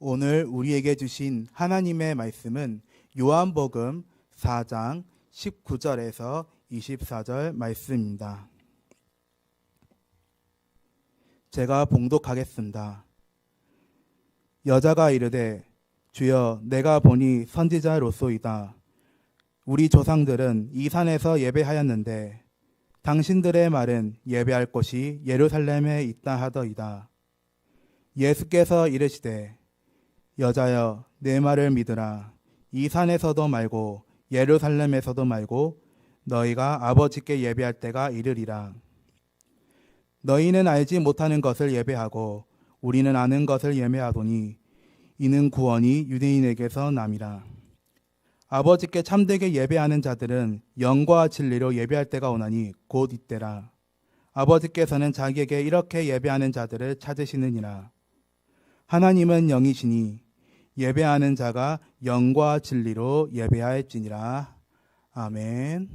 오늘 우리에게 주신 하나님의 말씀은 요한복음 4장 19절에서 24절 말씀입니다. 제가 봉독하겠습니다. 여자가 이르되 주여 내가 보니 선지자로소이다. 우리 조상들은 이 산에서 예배하였는데 당신들의 말은 예배할 곳이 예루살렘에 있다 하더이다. 예수께서 이르시되 여자여 내 말을 믿으라. 이 산에서도 말고 예루살렘에서도 말고 너희가 아버지께 예배할 때가 이르리라. 너희는 알지 못하는 것을 예배하고 우리는 아는 것을 예배하도니 이는 구원이 유대인에게서 남이라. 아버지께 참되게 예배하는 자들은 영과 진리로 예배할 때가 오나니 곧 이때라. 아버지께서는 자기에게 이렇게 예배하는 자들을 찾으시느니라. 하나님은 영이시니 예배하는 자가 영과 진리로 예배하였지니라. 아멘.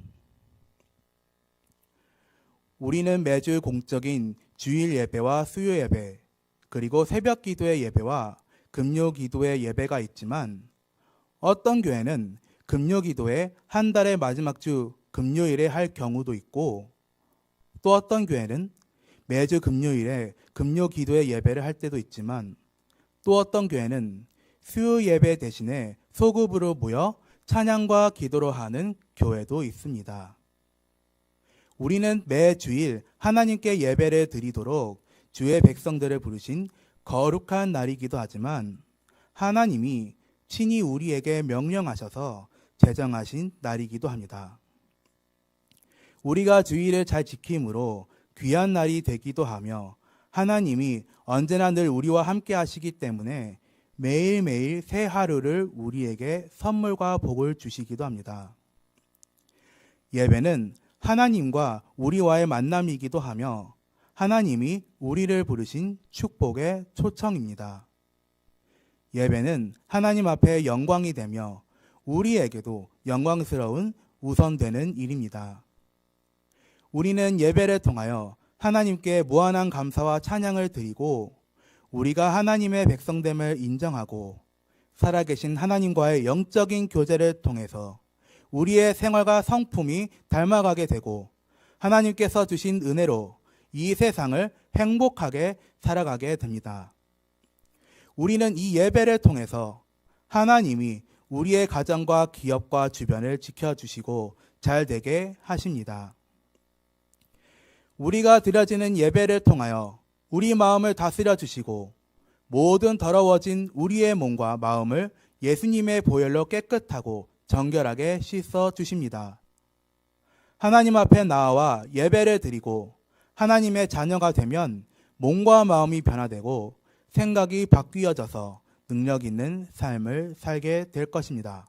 우리는 매주 공적인 주일 예배와 수요 예배, 그리고 새벽 기도의 예배와 금요 기도의 예배가 있지만 어떤 교회는 금요 기도에 한 달의 마지막 주 금요일에 할 경우도 있고 또 어떤 교회는 매주 금요일에 금요 기도의 예배를 할 때도 있지만 또 어떤 교회는 수요 예배 대신에 소급으로 모여 찬양과 기도로 하는 교회도 있습니다. 우리는 매 주일 하나님께 예배를 드리도록 주의 백성들을 부르신 거룩한 날이기도 하지만 하나님이 친히 우리에게 명령하셔서 제정하신 날이기도 합니다. 우리가 주일을 잘 지킴으로 귀한 날이 되기도 하며 하나님이 언제나 늘 우리와 함께 하시기 때문에 매일매일 새 하루를 우리에게 선물과 복을 주시기도 합니다. 예배는 하나님과 우리와의 만남이기도 하며 하나님이 우리를 부르신 축복의 초청입니다. 예배는 하나님 앞에 영광이 되며 우리에게도 영광스러운 우선되는 일입니다. 우리는 예배를 통하여 하나님께 무한한 감사와 찬양을 드리고 우리가 하나님의 백성됨을 인정하고 살아계신 하나님과의 영적인 교제를 통해서 우리의 생활과 성품이 닮아가게 되고 하나님께서 주신 은혜로 이 세상을 행복하게 살아가게 됩니다. 우리는 이 예배를 통해서 하나님이 우리의 가정과 기업과 주변을 지켜주시고 잘 되게 하십니다. 우리가 드려지는 예배를 통하여 우리 마음을 다스려 주시고 모든 더러워진 우리의 몸과 마음을 예수님의 보혈로 깨끗하고 정결하게 씻어 주십니다. 하나님 앞에 나와 예배를 드리고 하나님의 자녀가 되면 몸과 마음이 변화되고 생각이 바뀌어져서 능력 있는 삶을 살게 될 것입니다.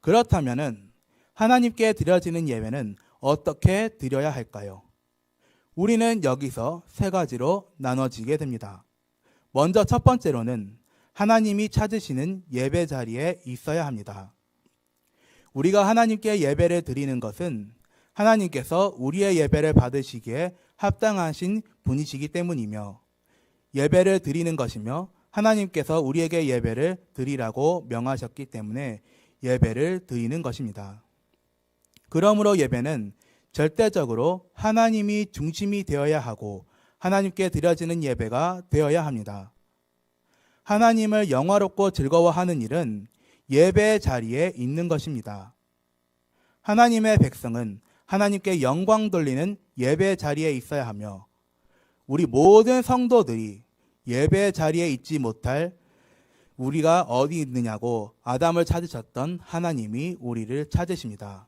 그렇다면 하나님께 드려지는 예배는 어떻게 드려야 할까요? 우리는 여기서 세 가지로 나눠지게 됩니다. 먼저 첫 번째로는 하나님이 찾으시는 예배 자리에 있어야 합니다. 우리가 하나님께 예배를 드리는 것은 하나님께서 우리의 예배를 받으시기에 합당하신 분이시기 때문이며 예배를 드리는 것이며 하나님께서 우리에게 예배를 드리라고 명하셨기 때문에 예배를 드리는 것입니다. 그러므로 예배는 절대적으로 하나님이 중심이 되어야 하고 하나님께 드려지는 예배가 되어야 합니다. 하나님을 영화롭고 즐거워하는 일은 예배 자리에 있는 것입니다. 하나님의 백성은 하나님께 영광 돌리는 예배 자리에 있어야 하며 우리 모든 성도들이 예배 자리에 있지 못할 우리가 어디 있느냐고 아담을 찾으셨던 하나님이 우리를 찾으십니다.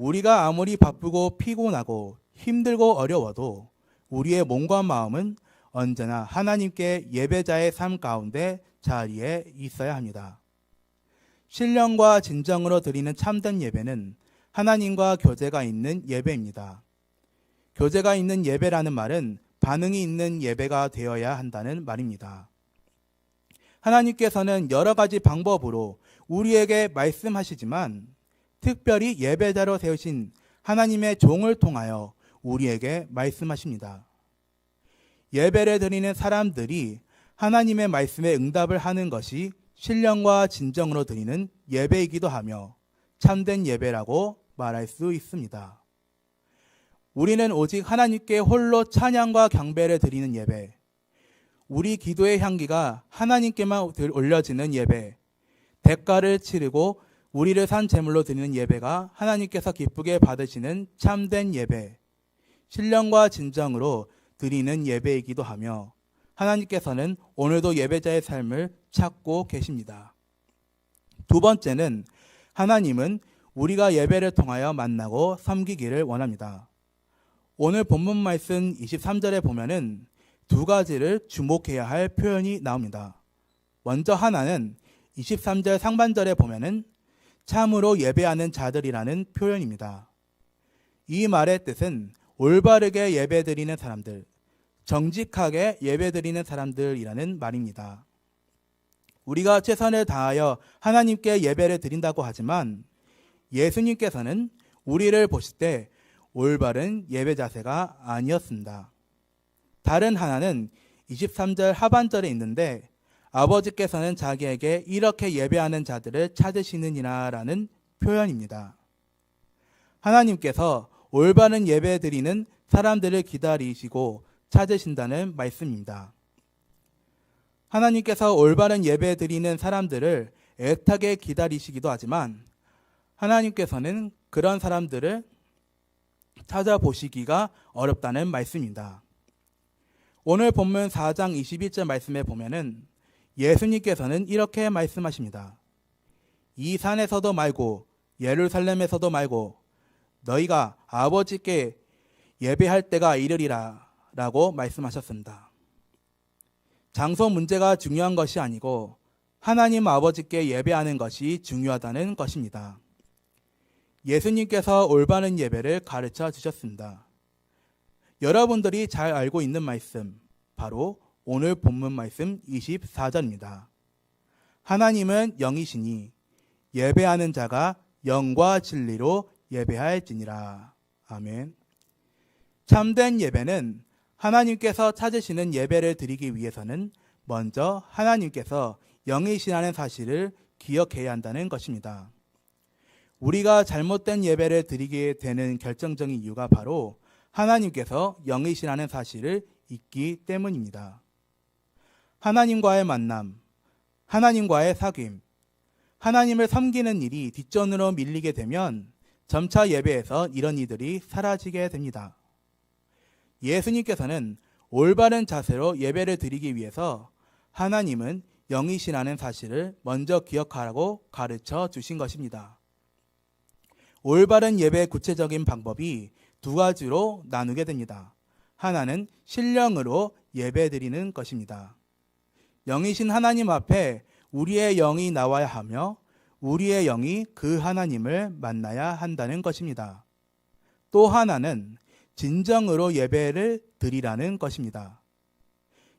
우리가 아무리 바쁘고 피곤하고 힘들고 어려워도 우리의 몸과 마음은 언제나 하나님께 예배자의 삶 가운데 자리에 있어야 합니다. 신령과 진정으로 드리는 참된 예배는 하나님과 교제가 있는 예배입니다. 교제가 있는 예배라는 말은 반응이 있는 예배가 되어야 한다는 말입니다. 하나님께서는 여러 가지 방법으로 우리에게 말씀하시지만 특별히 예배자로 세우신 하나님의 종을 통하여 우리에게 말씀하십니다. 예배를 드리는 사람들이 하나님의 말씀에 응답을 하는 것이 신령과 진정으로 드리는 예배이기도 하며 참된 예배라고 말할 수 있습니다. 우리는 오직 하나님께 홀로 찬양과 경배를 드리는 예배, 우리 기도의 향기가 하나님께만 올려지는 예배, 대가를 치르고 우리를 산 제물로 드리는 예배가 하나님께서 기쁘게 받으시는 참된 예배, 신령과 진정으로 드리는 예배이기도 하며 하나님께서는 오늘도 예배자의 삶을 찾고 계십니다. 두 번째는 하나님은 우리가 예배를 통하여 만나고 섬기기를 원합니다. 오늘 본문 말씀 23절에 보면은 두 가지를 주목해야 할 표현이 나옵니다. 먼저 하나는 23절 상반절에 보면은 참으로 예배하는 자들이라는 표현입니다. 이 말의 뜻은 올바르게 예배드리는 사람들, 정직하게 예배드리는 사람들이라는 말입니다. 우리가 최선을 다하여 하나님께 예배를 드린다고 하지만 예수님께서는 우리를 보실 때 올바른 예배 자세가 아니었습니다. 다른 하나는 23절 하반절에 있는데 아버지께서는 자기에게 이렇게 예배하는 자들을 찾으시느니라라는 표현입니다. 하나님께서 올바른 예배 드리는 사람들을 기다리시고 찾으신다는 말씀입니다. 하나님께서 올바른 예배 드리는 사람들을 애타게 기다리시기도 하지만 하나님께서는 그런 사람들을 찾아보시기가 어렵다는 말씀입니다. 오늘 본문 4장 21절 말씀에 보면은 예수님께서는 이렇게 말씀하십니다. 이 산에서도 말고 예루살렘에서도 말고 너희가 아버지께 예배할 때가 이르리라 라고 말씀하셨습니다. 장소 문제가 중요한 것이 아니고 하나님 아버지께 예배하는 것이 중요하다는 것입니다. 예수님께서 올바른 예배를 가르쳐 주셨습니다. 여러분들이 잘 알고 있는 말씀, 바로 오늘 본문 말씀 24절입니다. 하나님은 영이시니 예배하는 자가 영과 진리로 예배할지니라. 아멘. 참된 예배는 하나님께서 찾으시는 예배를 드리기 위해서는 먼저 하나님께서 영이시라는 사실을 기억해야 한다는 것입니다. 우리가 잘못된 예배를 드리게 되는 결정적인 이유가 바로 하나님께서 영이시라는 사실을 잊기 때문입니다. 하나님과의 만남, 하나님과의 사귐, 하나님을 섬기는 일이 뒷전으로 밀리게 되면 점차 예배에서 이런 이들이 사라지게 됩니다. 예수님께서는 올바른 자세로 예배를 드리기 위해서 하나님은 영이시라는 사실을 먼저 기억하라고 가르쳐 주신 것입니다. 올바른 예배의 구체적인 방법이 두 가지로 나누게 됩니다. 하나는 신령으로 예배 드리는 것입니다. 영이신 하나님 앞에 우리의 영이 나와야 하며 우리의 영이 그 하나님을 만나야 한다는 것입니다. 또 하나는 진정으로 예배를 드리라는 것입니다.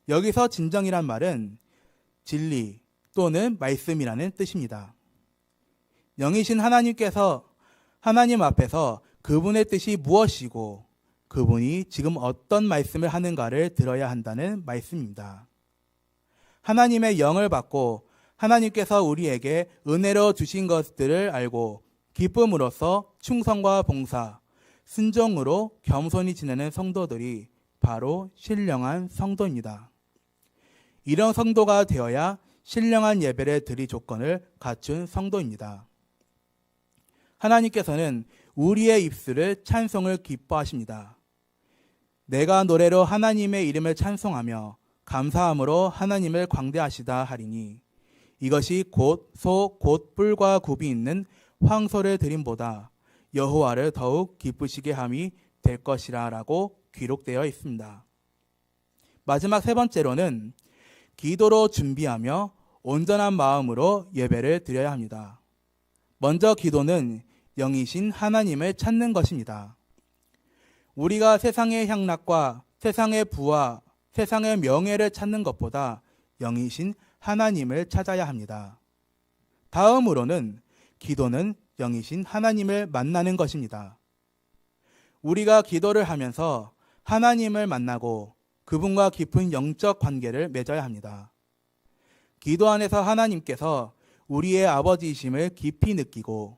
여기서 진정이란 말은 진리 또는 말씀이라는 뜻입니다. 영이신 하나님께서 하나님 앞에서 그분의 뜻이 무엇이고 그분이 지금 어떤 말씀을 하는가를 들어야 한다는 말씀입니다. 하나님의 영을 받고 하나님께서 우리에게 은혜로 주신 것들을 알고 기쁨으로써 충성과 봉사, 순종으로 겸손히 지내는 성도들이 바로 신령한 성도입니다. 이런 성도가 되어야 신령한 예배를 드릴 조건을 갖춘 성도입니다. 하나님께서는 우리의 입술을 찬송을 기뻐하십니다. 내가 노래로 하나님의 이름을 찬송하며 감사함으로 하나님을 광대하시다 하리니 이것이 곧 소 곧 뿔과 굽이 있는 황소를 드림보다 여호와를 더욱 기쁘시게 함이 될 것이라라고 기록되어 있습니다. 마지막 세 번째로는 기도로 준비하며 온전한 마음으로 예배를 드려야 합니다. 먼저 기도는 영이신 하나님을 찾는 것입니다. 우리가 세상의 향락과 세상의 부와 세상의 명예를 찾는 것보다 영이신 하나님을 찾아야 합니다. 다음으로는 기도는 영이신 하나님을 만나는 것입니다. 우리가 기도를 하면서 하나님을 만나고 그분과 깊은 영적 관계를 맺어야 합니다. 기도 안에서 하나님께서 우리의 아버지이심을 깊이 느끼고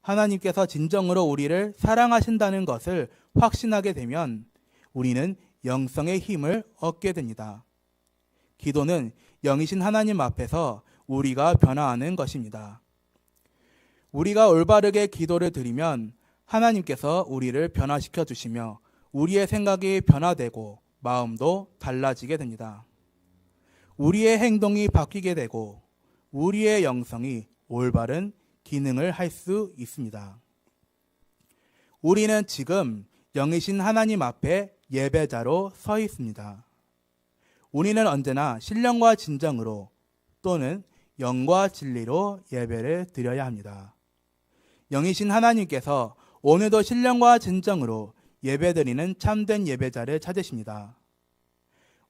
하나님께서 진정으로 우리를 사랑하신다는 것을 확신하게 되면 우리는 영성의 힘을 얻게 됩니다. 기도는 영이신 하나님 앞에서 우리가 변화하는 것입니다. 우리가 올바르게 기도를 드리면 하나님께서 우리를 변화시켜 주시며 우리의 생각이 변화되고 마음도 달라지게 됩니다. 우리의 행동이 바뀌게 되고 우리의 영성이 올바른 기능을 할 수 있습니다. 우리는 지금 영이신 하나님 앞에 예배자로 서 있습니다. 우리는 언제나 신령과 진정으로 또는 영과 진리로 예배를 드려야 합니다. 영이신 하나님께서 오늘도 신령과 진정으로 예배드리는 참된 예배자를 찾으십니다.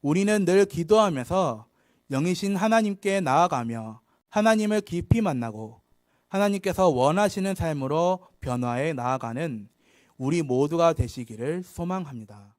우리는 늘 기도하면서 영이신 하나님께 나아가며 하나님을 깊이 만나고 하나님께서 원하시는 삶으로 변화해 나아가는 우리 모두가 되시기를 소망합니다.